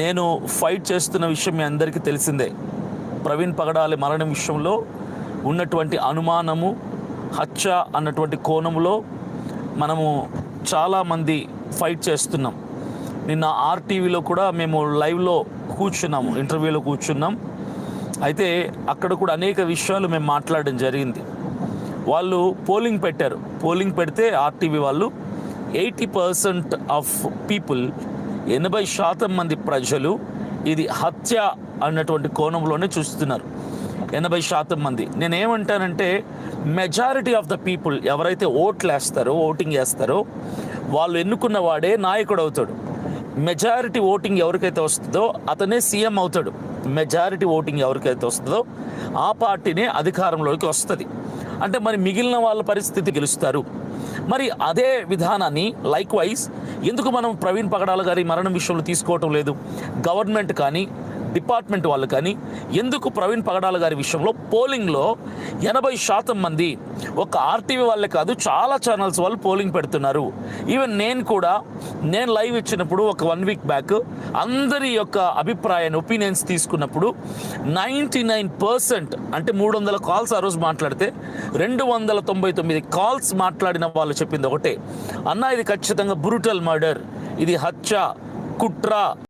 నేను ఫైట్ చేస్తున్న విషయం మీ అందరికీ తెలిసిందే. ప్రవీణ్ పగడాలి మరణం విషయంలో ఉన్నటువంటి అనుమానము హత్య అన్నటువంటి కోణంలో మనము చాలామంది ఫైట్ చేస్తున్నాం. నిన్న ఆర్టీవీలో కూడా మేము లైవ్లో కూర్చున్నాము ఇంటర్వ్యూలో కూర్చున్నాం. అయితే అక్కడ కూడా అనేక విషయాలు మేము మాట్లాడడం జరిగింది. వాళ్ళు పోలింగ్ పెట్టారు. పోలింగ్ పెడితే ఆర్టీవీ వాళ్ళు ఎయిటీ పర్సెంట్ ఆఫ్ పీపుల్ ఎనభై శాతం మంది ప్రజలు ఇది హత్య అన్నటువంటి కోణంలోనే చూస్తున్నారు. ఎనభై శాతం మంది. నేనేమంటానంటే మెజారిటీ ఆఫ్ ద పీపుల్ ఎవరైతే ఓట్లు వేస్తారో ఓటింగ్ వేస్తారో వాళ్ళు ఎన్నుకున్న వాడే నాయకుడు అవుతాడు. మెజారిటీ ఓటింగ్ ఎవరికైతే వస్తుందో అతనే సీఎం అవుతాడు. మెజారిటీ ఓటింగ్ ఎవరికైతే వస్తుందో ఆ పార్టీనే అధికారంలోకి వస్తుంది. అంటే మరి మిగిలిన వాళ్ళ పరిస్థితి గెలుస్తారు. మరి అదే విధానాన్ని లైక్ వైజ్ ఎందుకు మనం ప్రవీణ్ పగడాల గారి మరణం విషయంలో తీసుకోవటం లేదు? గవర్నమెంట్ కానీ డిపార్ట్మెంట్ వాళ్ళు కానీ ఎందుకు ప్రవీణ్ పగడాల గారి విషయంలో పోలింగ్లో ఎనభై శాతం మంది ఒక ఆర్టీవీ వాళ్ళే కాదు చాలా ఛానల్స్ వాళ్ళు పోలింగ్ పెడుతున్నారు. ఈవెన్ నేను కూడా నేను లైవ్ ఇచ్చినప్పుడు ఒక వన్ వీక్ బ్యాక్ అందరి యొక్క అభిప్రాయాన్ని ఒపీనియన్స్ తీసుకున్నప్పుడు నైంటీ నైన్ పర్సెంట్ అంటే మూడు వందల కాల్స్ ఆ రోజు మాట్లాడితే రెండు వందల తొంభై తొమ్మిది కాల్స్ మాట్లాడిన వాళ్ళు చెప్పింది ఒకటే. అన్న ఇది ఖచ్చితంగా బ్రూటల్ మర్డర్ ఇది హత్య కుట్ర.